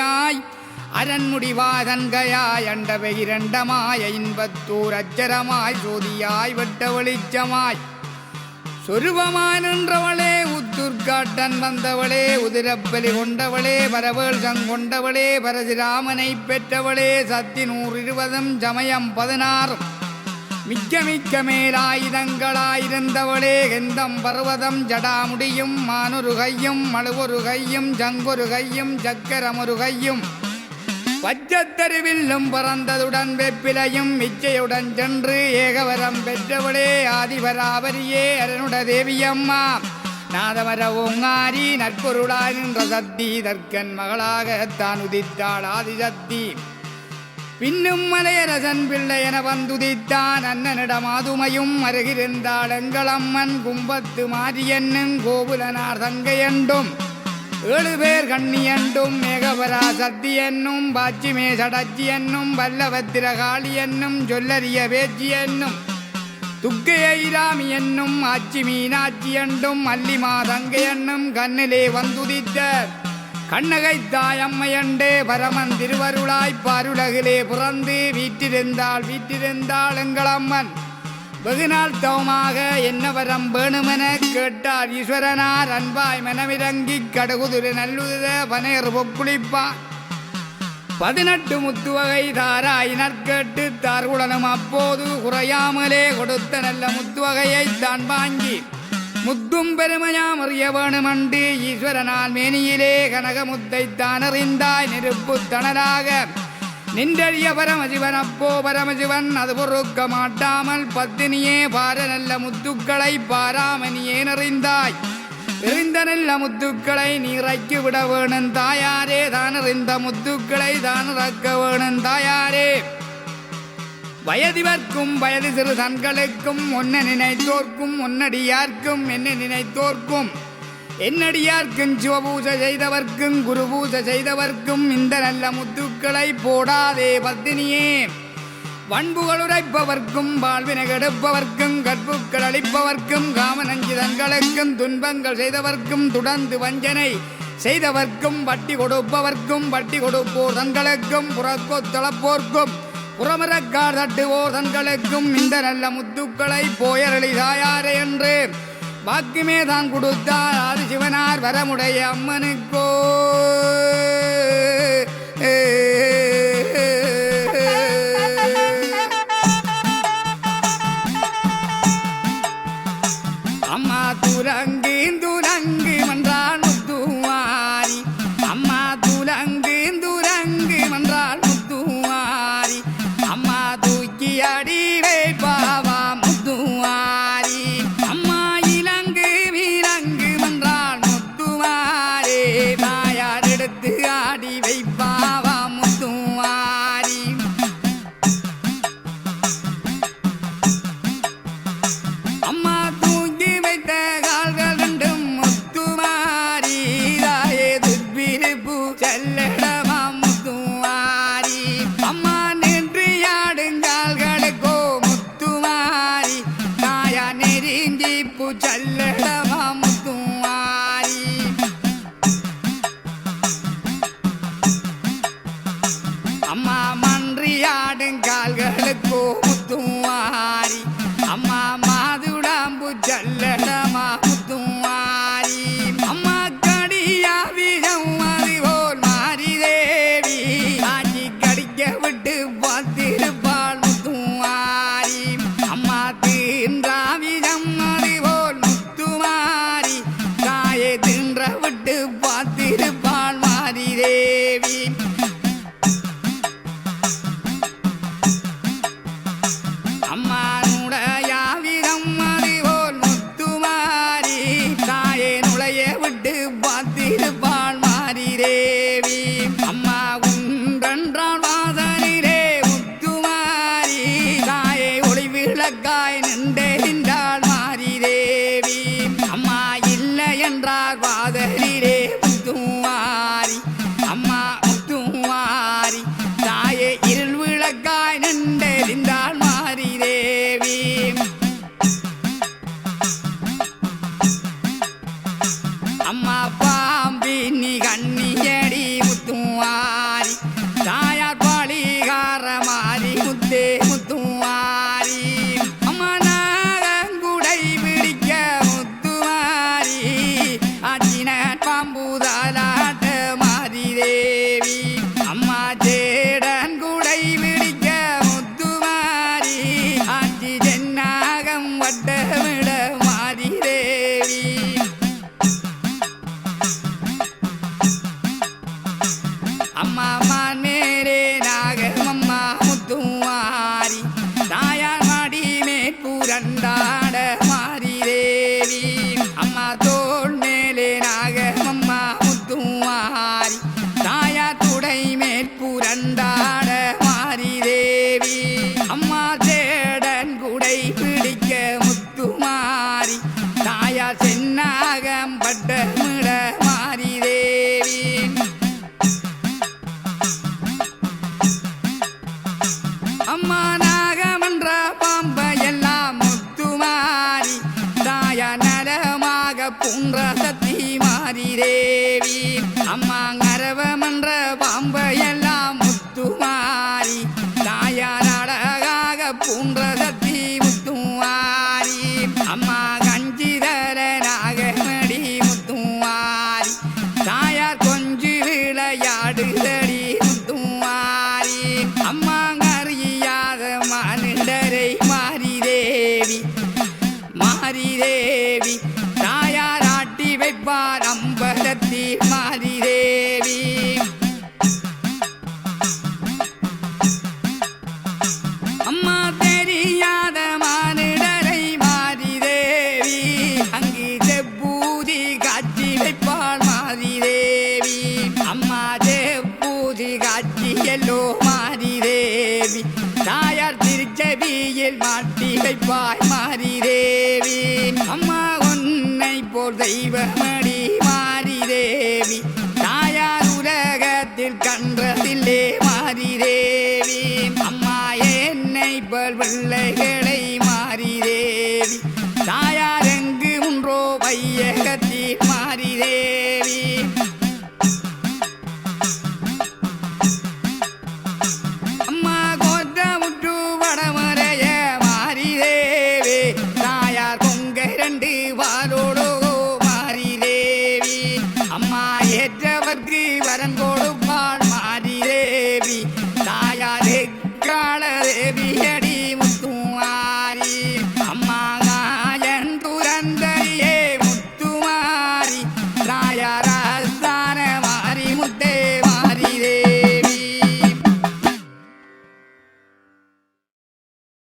துண்ணாதோ அரண்முடிவாதன்கையாய் அண்டவை இரண்டமாய் இன்பத்தூர் அச்சரமாய் சோதியாய் வெட்ட வெளிச்சமாய். சொருபமாய் நின்றவளே உத்துர்காட்டன் வந்தவளே உதிரப்பலி கொண்டவளே பரவேள் சங்கொண்டவளே பரசுராமனை பெற்றவளே சத்தி நூறு இருபதும் சமயம் பதினாறும். மிக்க மிக்க மேலாயுதங்களாயிருந்தவளே எந்தம் பர்வதம் ஜடாமுடியும் மானொரு கையும் மழுவொரு கையும் ஜங்கொரு கையும் சக்கரமொரு கையும். பச்சத்தருவில்லும் பறந்ததுடன் வெப்பிலையும் இச்சையுடன் சென்று ஏகவரம் பெற்றவளே ஆதிபராபரியே அரணுட தேவியம்மா நாதமர ஓங்காரி நற்பொருளாய் நின்ற சக்தி தற்கன் மகளாக உதித்தாள் ஆதிசக்தி பின்னும் மலையரசன் பிள்ளை என வந்துதித்தான் அண்ணனிடம் ஆதுமையும் அருகிருந்தாள் எங்களம்மன் கும்பத்து மாரியன்னும் கோகுலனார் தங்கையண்டும் ஏழு பேர் கண்ணியண்டும் மேகபரா சத்தி என்னும் பாச்சிமே சடச்சி என்னும் வல்லபத்திர காளி என்னும் சொல்லறிய பேச்சி என்னும் துக்கையைராமி என்னும் ஆச்சி மீனாட்சி என்றும் மல்லிமா தங்கை என்னும் கண்ணிலே வந்துதித்த கண்ணகை தாயம்மையண்டே பரமன் திருவருளாய் பாருலகிலே பிறந்து வீற்றிருந்தாள் வீற்றிருந்தாள் எங்களம்மன். வெகுநாள் தவமாக என்ன வரம் வேணுமென கேட்டார் ஈஸ்வரனார். அன்பாய் மனமிறங்கி கடுகுதிரு நல்லுத பனையர் பொக்குளிப்பார் பதினெட்டு முத்துவகை தாராயினர் கேட்டு தார்குடனும் அப்போது குறையாமலே கொடுத்த நல்ல முத்துவகையை தான் வாங்கி முத்தும் பெருமையாம் அறிய வேணுமண்டு ஈஸ்வரனால் மேனியிலே கனகமுத்தை தான் அறிந்தாய் நெருப்பு தணலாக. நின்றறிய பரமசிவன் அப்போ பரமசிவன் அது பொறுக்க மாட்டாமல் பத்தினியே பார நல்ல முத்துக்களை பாராமணியே நிறைந்தாய். எறிந்த நல்ல முத்துக்களை நீரைக்கு விட வேணும் தாயாரே தான் எறிந்த முத்துக்களை தான் இறக்க வேணும் தாயாரே. வயதிவர்க்கும் வயது சிறு தன்களுக்கும் ஒன்ன நினைத்தோர்க்கும் ஒன்னடியார்க்கும் என்ன நினைத்தோர்க்கும். என்னடியார்க்கும் சிவபூசை செய்தவர்க்கும் குரு பூஜை செய்தவர்க்கும் இந்த நல்ல முத்துக்களை போடாதே பத்தினியே வன்புகள் உரைப்பவர்க்கும் வாழ்வினை கெடுப்பவர்க்கும் கற்புக்கள் அளிப்பவர்க்கும் காமனஞ்சிதங்களுக்கும் துன்பங்கள் செய்தவர்க்கும் துடந்து வஞ்சனை செய்தவர்க்கும் வட்டி கொடுப்பவர்க்கும் வட்டி கொடுப்போர் தங்களுக்கும் புறக்கோ தளப்போர்க்கும் புறமரக்கார் தட்டு தங்களுக்கும் இந்த நல்ல முத்துக்களை போயரளிதாயாரே என்று வாக்குமே தான் கொடுத்தார். ஆதிசிவனார் வரமுடைய அம்மனுக்கோ கால்களுக்கோ முத்துவாரி அம்மா மாதுடாம்பு ஜல்லடமா முத்துவாரி அம்மா கடியா விஷம் அதுபோல் மாறி தேவி. ஆட்சி கடிக்க விட்டு பார்த்து that guy வட்டமிட மாரிதேவி. அம்மா நாகமன்ற பாம்பையெல்லாம் முத்துமாரி தாய நலமாக புன்ற சத்தி மாரிதேவி. அம்மா கரவமன்ற பாம்பையெல்லாம் காட்சியல்லோ மாரிதேவி. தாயார் திருச்செவியில் மாட்டி வைப்பாய் மாரிதேவி. அம்மா உன்னை போல் தெய்வமடி மாரிதேவி. தாயார் உலகத்தில் கண்டதில்லே மாரிதேவி. அம்மா என்னை போல் பிள்ளைகள்